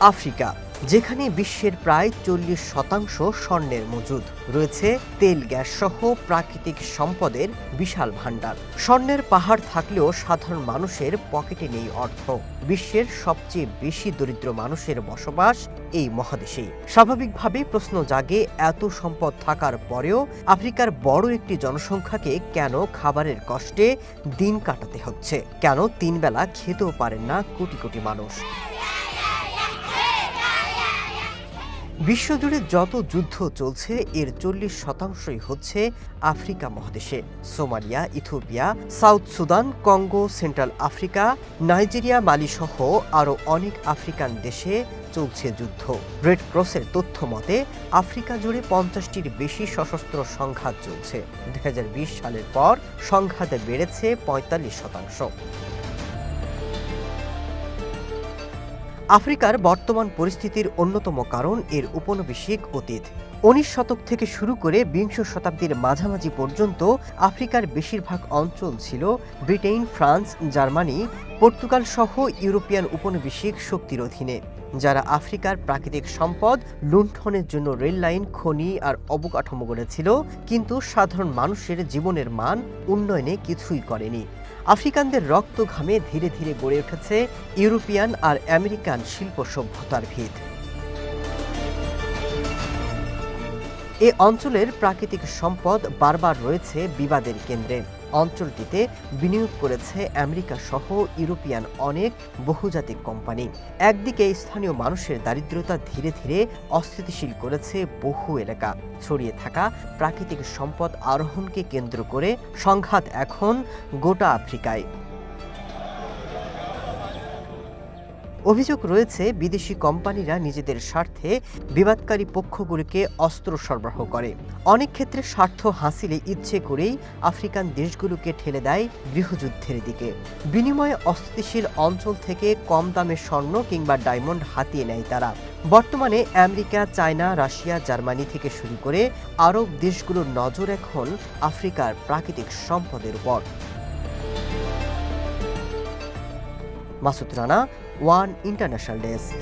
Africa, যেখানে বিশ্বের প্রায় চল্লিশ শতাংশ স্বর্ণের মজুদ। রয়েছে তেল গ্যাস সহ প্রাকৃতিক সম্পদের বিশাল ভাণ্ডার। স্বর্ণের পাহাড় থাকলেও সাধারণ মানুষের পকেটে নেই অর্থ। বিশ্বের সবচেয়ে বেশি দরিদ্র মানুষের বসবাস এই মহাদেশেই। স্বাভাবিকভাবেই প্রশ্ন জাগে, এত সম্পদ থাকার পরেও আফ্রিকার বড় একটি জনসংখ্যাকে কেন খাবারের কষ্টে দিন কাটাতে হচ্ছে? কেন তিনবেলা খেতেও পারেন না কোটি কোটি মানুষ? বিশ্বজুড়ে যত যুদ্ধ চলছে, এর চল্লিশ শতাংশই হচ্ছে আফ্রিকা মহাদেশে। Somalia, Ethiopia, South Sudan, Congo, Central Africa, Nigeria Mali সহ আরও অনেক আফ্রিকান দেশে চলছে যুদ্ধ। রেড ক্রসের তথ্য মতে, আফ্রিকা জুড়ে পঞ্চাশটির বেশি সশস্ত্র সংঘাত চলছে। দু হাজার বিশ সালের পর সংঘাত বেড়েছে পঁয়তাল্লিশ শতাংশ। আফ্রিকার বর্তমান পরিস্থিতির অন্যতম কারণ এর উপনিবেশিক অতীত। উনিশ শতক থেকে শুরু করে বিংশ শতাব্দীর মাঝামাঝি পর্যন্ত আফ্রিকার বেশিরভাগ অঞ্চল ছিল ব্রিটেন ফ্রান্স, জার্মানি পর্তুগাল সহ ইউরোপিয়ান উপনিবেশিক শক্তির অধীনে, যারা আফ্রিকার প্রাকৃতিক সম্পদ লুণ্ঠনের জন্য রেল লাইন, খনি আর অবকাঠামো গড়েছিল, কিন্তু সাধারণ মানুষের জীবনের মান উন্নয়নে কিছুই করেনি। আফ্রিকানদের রক্ত ঘামে ধীরে ধীরে গড়ে উঠেছে ইউরোপিয়ান আর আমেরিকান শিল্প সভ্যতার ভিত। এ অঞ্চলের প্রাকৃতিক সম্পদ বারবার রয়েছে বিবাদের কেন্দ্রে। অঞ্চলটিতে বিনিয়োগ করেছে আমেরিকা সহ ইউরোপিয়ান অনেক বহুজাতিক কোম্পানি। একদিকে স্থানীয় মানুষের দারিদ্রতা ধীরে ধীরে অস্থিতিশীল করেছে বহু এলাকা। ছড়িয়ে থাকা প্রাকৃতিক সম্পদ আরোহণকে কেন্দ্র করে সংঘাত এখন গোটা আফ্রিকায়। অভিযোগ রয়েছে, বিদেশি কোম্পানিরা নিজেদের স্বার্থে বিবাদকারী পক্ষগুলিকে অস্ত্র সরবরাহ করে। অনেক ক্ষেত্রে স্বার্থ হাসিলে ইচ্ছে করেই আফ্রিকান দেশগুলোকে ঠেলে দেয় গৃহযুদ্ধের দিকে। বিনিময়ে অস্থিতিশীল অঞ্চল থেকে কম দামে স্বর্ণ কিংবা ডায়মন্ড হাতিয়ে নেয় তারা। বর্তমানে আমেরিকা, চায়না, রাশিয়া, জার্মানি থেকে শুরু করে আরব দেশগুলোর নজর এখন আফ্রিকার প্রাকৃতিক সম্পদের উপর। Masud Rana one international desk.